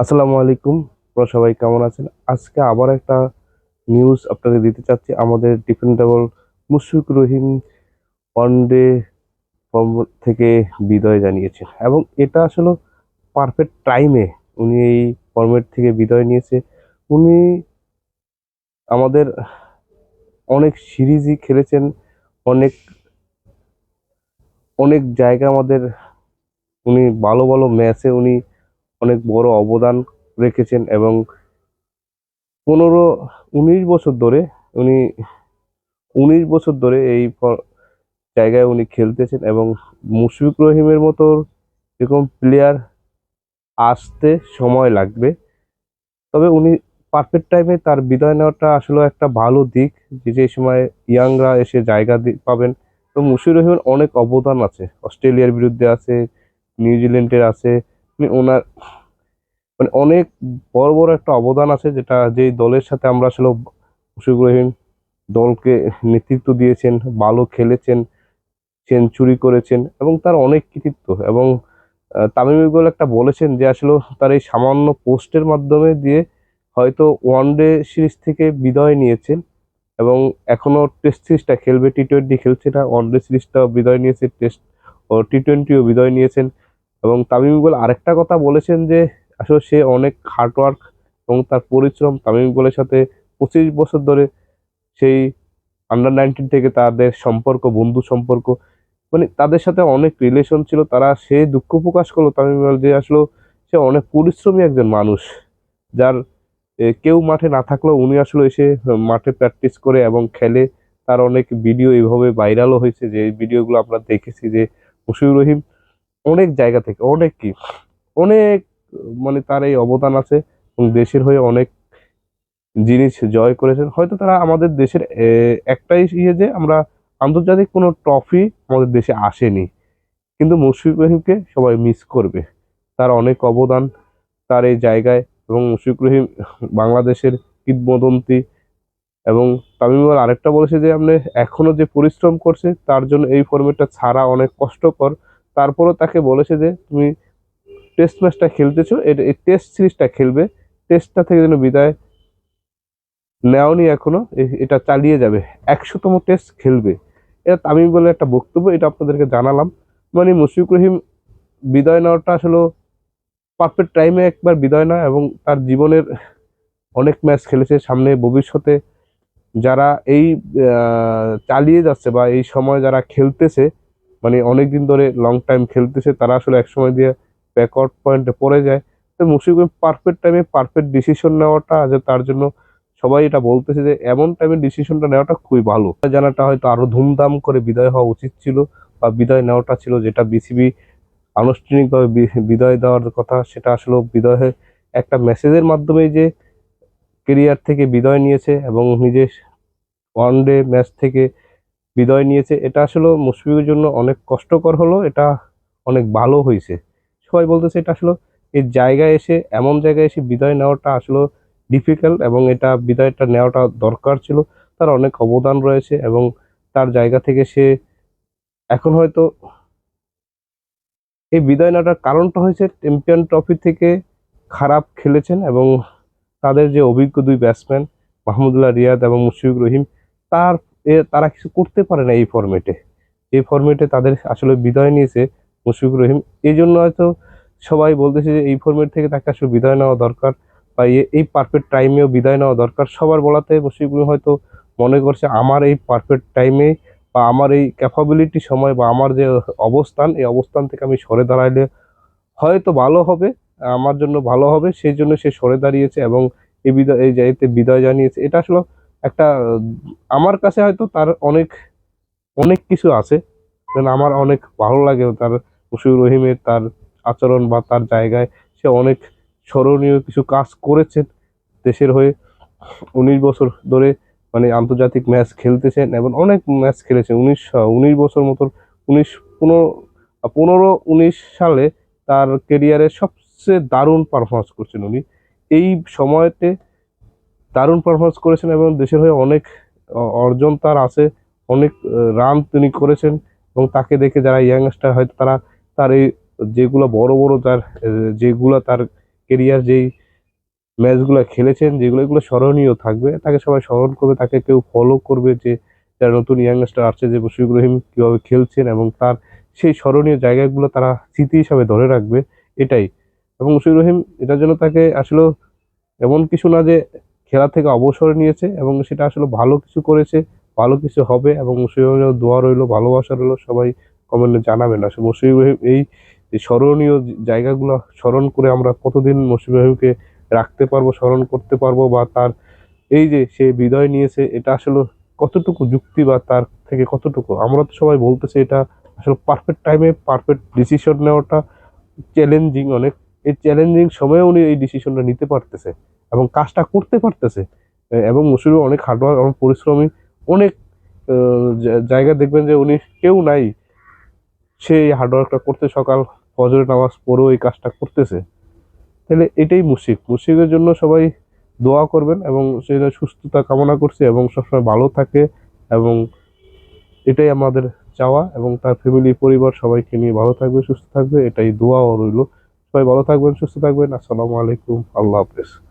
আসসালামু আলাইকুম। আপনারা সবাই কেমন আছেন? আজকে আবার একটা নিউজ আপনাদের দিতে চাচ্ছি। আমাদের dependable Mushfiq Rahim one day form থেকে বিদায় জানিয়েছেন। এবং এটা আসলে পারফেক্ট টাইমে উনি এই ফর্মেট থেকে বিদায় নিয়েছে। উনি আমাদের অনেক সিরিজই খেলেছেন। অনেক অনেক জায়গা আমাদের উনি ভালো ভালো ম্যাচে উনি অনেক বড় অবদান রেখেছেন এবং পনেরো উনিশ বছর ধরে উনি, উনিশ বছর ধরে এই জায়গায় উনি খেলতেছেন এবং মুশফিক রহিমের মতো এরকম প্লেয়ার আসতে সময় লাগবে। তবে উনি পারফেক্ট টাইমে তার বিদায় নেওয়াটা আসলে একটা ভালো দিক যে যে সময় ইয়াংরা এসে জায়গা পাবেন। তো মুশফিক রহিমের অনেক অবদান আছে। অস্ট্রেলিয়ার বিরুদ্ধে আছে, নিউজিল্যান্ডের আছে উনি ওনার মানে অনেক বড় বড় একটা অবদান আছে যেটা যেই দলের সাথে আমরা আসলে মুশফিকুর দলকে নেতৃত্ব দিয়েছেন, ভালো খেলেছেন, সেঞ্চুরি করেছেন এবং তার অনেক কৃতিত্ব এবং তামিম ইকবাল একটা বলেছেন যে আসলে তার এই সামান্য পোস্টের মাধ্যমে দিয়ে হয়তো ওয়ান ডে সিরিজ থেকে বিদায় নিয়েছেন এবং এখনও টেস্ট সিরিজটা খেলবে, টি টোয়েন্টি খেলছে না, ওয়ান ডে সিরিজটাও বিদায় নিয়েছে, টেস্ট, ও টি টোয়েন্টিও বিদায় নিয়েছেন। এবং তামিম ইকবাল আরেকটা কথা বলেছেন যে, আসলে সে অনেক হার্ডওয়ার্ক এবং তার পরিশ্রম তামিম ইকবালের সাথে পঁচিশ বছর ধরে সেই আন্ডার নাইনটিন থেকে তাদের সম্পর্ক, বন্ধু সম্পর্ক মানে তাদের সাথে অনেক রিলেশন ছিল। তারা সে দুঃখ প্রকাশ করল তামিম ইকবাল যে, আসলে সে অনেক পরিশ্রমী একজন মানুষ। যার কেউ মাঠে না থাকলেও উনি আসলে এসে মাঠে প্র্যাকটিস করে এবং খেলে। তার অনেক ভিডিও এইভাবে ভাইরালও হয়েছে যে ভিডিওগুলো আমরা দেখেছি যে মুশিউর রহিম অনেক জায়গা থেকে, অনেক কি, অনেক মানে তার এই অবদান আছে এবং দেশের হয়ে অনেক জিনিস জয় করেছেন। হয়তো তারা আমাদের দেশের একটাই ইয়ে যে আমরা আন্তর্জাতিক কোনো ট্রফি আমাদের দেশে আসেনি। কিন্তু মুশফিক রহিমকে সবাই মিস করবে। তার অনেক অবদান তার এই জায়গায় এবং মুশফিক রহিম বাংলাদেশের কিংবদন্তি এবং তামিম ইকবাল আরেকটা বলেছে যে আপনি এখনও যে পরিশ্রম করছে তার জন্য এই ফর্মেটটা ছাড়া অনেক কষ্টকর। তারপরও তাকে বলেছে যে, তুমি টেস্ট ম্যাচটা খেলতেছো এটা এই টেস্ট সিরিজটা খেলবে। টেস্টটা থেকে যেন বিদায় নেওনি এখনও এটা চালিয়ে যাবে। একশোতম টেস্ট খেলবে। এটা তামিম বলে একটা বক্তব্য, এটা আপনাদেরকে জানালাম। মানে মুশফিক রহিম বিদায় নেওয়াটা আসলে পারফেক্ট টাইমে একবার বিদায় নেয় এবং তার জীবনের অনেক ম্যাচ খেলেছে। সামনে ভবিষ্যতে যারা এই চালিয়ে যাচ্ছে বা এই সময় যারা খেলতেছে মানে অনেক দিন ধরে লং টাইম খেলতেছে, তারা আসলে এক সময় দিয়ে ব্যাকআউট পয়েন্টে পড়ে যায়। তো মুশফিক পারফেক্ট টাইমে পারফেক্ট ডিসিশন নেওয়াটা, যে তার জন্য সবাই এটা বলতেছে যে এমন টাইমে ডিসিশনটা নেওয়াটা খুবই ভালো। জানাটা হয়তো আরও ধুমধাম করে বিদায় হওয়া উচিত ছিল, বা বিদায় নেওয়াটা ছিল যেটা বিসিবি আনুষ্ঠানিকভাবে বিদায় দেওয়ার কথা, সেটা আসলে বিদায় একটা মেসেজের মাধ্যমে যে কেরিয়ার থেকে বিদায় নিয়েছে এবং নিজের ওয়ান ডে ম্যাচ থেকে বিদায় নিয়েছে। এটা আসলে মুশফিকের জন্য অনেক কষ্টকর হলো, এটা অনেক ভালো হয়েছে। সবাই বলতেছে এটা আসলে এই জায়গায় এসে, এমন জায়গায় এসে বিদায় নেওয়াটা আসলে ডিফিকাল্ট এবং এটা বিদায়টা নেওয়াটা দরকার ছিল। তার অনেক অবদান রয়েছে এবং তার জায়গা থেকে সে এখন হয়তো এই বিদায় নেওয়াটার কারণটা হয়েছে চ্যাম্পিয়ন ট্রফি থেকে খারাপ খেলেছেন এবং তাদের যে অভিজ্ঞ দুই ব্যাটসম্যান মাহমুদুল্লাহ রিয়াদ এবং মুশফিক রহিম, তার তারা কিছু করতে পারে না এই ফর্মেটে এই ফর্মেটে তাদের আসলে বিদায় নিয়েছে মুশফিক রহিম। এই জন্য হয়তো সবাই বলতেছে যে এই ফর্মেট থেকে তাকে আসলে বিদায় নেওয়া দরকার বা এই পারফেক্ট টাইমেও বিদায় নেওয়া দরকার। সবার বলাতে মুশফিক রহিম হয়তো মনে করছে আমার এই পারফেক্ট টাইমে বা আমার এই ক্যাপাবিলিটি সময় বা আমার যে অবস্থান, এই অবস্থান থেকে আমি সরে দাঁড়াইলে হয়তো ভালো হবে, আমার জন্য ভালো হবে, সেই জন্য সে সরে দাঁড়িয়েছে এবং এই বিদায়, এই জায়গাতে বিদায় জানিয়েছে। এটা আসলে একটা, আমার কাছে হয়তো তার অনেক অনেক কিছু আছে। যেন আমার অনেক ভালো লাগে তার মুশিউর রহিমের তার আচরণ বা তার জায়গায়। সে অনেক স্মরণীয় কিছু কাজ করেছেন দেশের হয়ে। উনিশ বছর ধরে মানে আন্তর্জাতিক ম্যাচ খেলতেছেন এবং অনেক ম্যাচ খেলেছেন। উনিশ উনিশ বছর মতো উনিশ পনেরো পনেরো, উনিশ সালে তার কেরিয়ারের সবচেয়ে দারুণ পারফরমেন্স করছেন উনি। এই সময়তে দারুণ পারফরমেন্স করেছেন এবং দেশের হয়ে অনেক অর্জন তার আছে, অনেক রান তিনি করেছেন এবং তাকে দেখে যারা ইয়াংস্টার হয়তো তারা তার এই যেগুলো বড় বড় তার যেগুলো তার কেরিয়ার যেই ম্যাচগুলো খেলেছেন, যেগুলো, এগুলো স্মরণীয় থাকবে। তাকে সবাই স্মরণ করবে, তাকে কেউ ফলো করবে যে যারা নতুন ইয়াংস্টার আসছে যে মুশফিকুর রহিম কীভাবে খেলছেন এবং তার সেই স্মরণীয় জায়গাগুলো তারা স্মৃতি হিসাবে ধরে রাখবে, এটাই। এবং মুশফিকুর রহিম এটার জন্য তাকে আসলে এমন কিছু না যে খেলা থেকে অবসর নিয়েছে এবং সেটা আসলে ভালো কিছু করেছে, ভালো কিছু হবে এবং রহিমের দোয়া রইল, ভালোবাসা রইল, সবাই কমেন্টে জানাবেন। আসলে মুশফিকুর এই স্মরণীয় জায়গাগুলো স্মরণ করে আমরা কতদিন রহিমকে রাখতে পারব, স্মরণ করতে পারব বা তার এই যে সে বিদায় নিয়েছে, এটা আসলে কতটুকু যুক্তি বা তার থেকে কতটুকু? আমরা তো সবাই বলতেছি এটা আসলে পারফেক্ট টাইমে পারফেক্ট ডিসিশন নেওয়াটা চ্যালেঞ্জিং অনেক। এই চ্যালেঞ্জিং সময়ে উনি এই ডিসিশনটা নিতে পারতেছে। এবং কাজটা করতে পারতেছে। এবং মুশির অনেক হার্ডওয়ার্ক অনেক পরিশ্রমী, অনেক জায়গা দেখবেন যে উনি কেউ নাই। সে এই হার্ডওয়ার্কটা করতে সকাল ফজরের নামাজ পড়েও এই কাজটা করতেছে। তাহলে এটাই মুশিক। মুশিকের জন্য সবাই দোয়া করবেন এবং সেটা সুস্থতা কামনা করছে এবং সবসময় ভালো থাকে এবং এটাই আমাদের চাওয়া এবং তার ফ্যামিলি পরিবার সবাইকে নিয়ে ভালো থাকবে, সুস্থ থাকবে, এটাই দোয়াও রইল। সবাই ভালো থাকবেন, সুস্থ থাকবেন। আসসালামু আলাইকুম। আল্লাহ হাফেজ।